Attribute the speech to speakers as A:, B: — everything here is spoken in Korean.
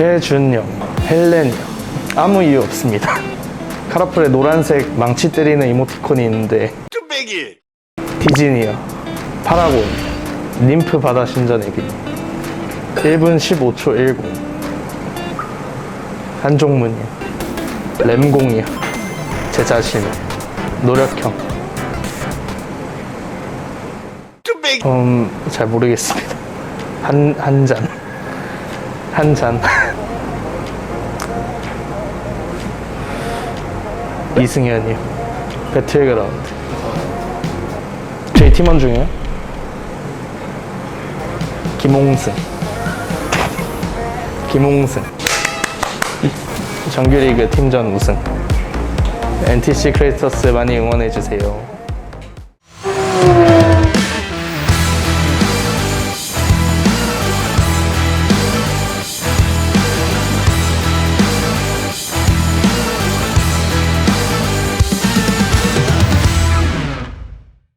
A: 최준영, 헬렌이요. 아무 이유 없습니다. 카라풀에 노란색 망치 때리는 이모티콘이 있는데
B: 뚝배기
A: 디즈니요. 파라곤, 님프 바다 신전의 빛. 1분 15초 10. 한종문이요. 램공이요. 제 자신. 노력형.
B: 뚝배기
A: 음, 잘 모르겠습니다. 한, 한 잔. 한 잔. 이승현이요. 배틀그라운드. 저희 팀원 중에요? 김홍승. 김홍승. 정규리그 팀전 우승. NTC 크레이터스 많이 응원해주세요.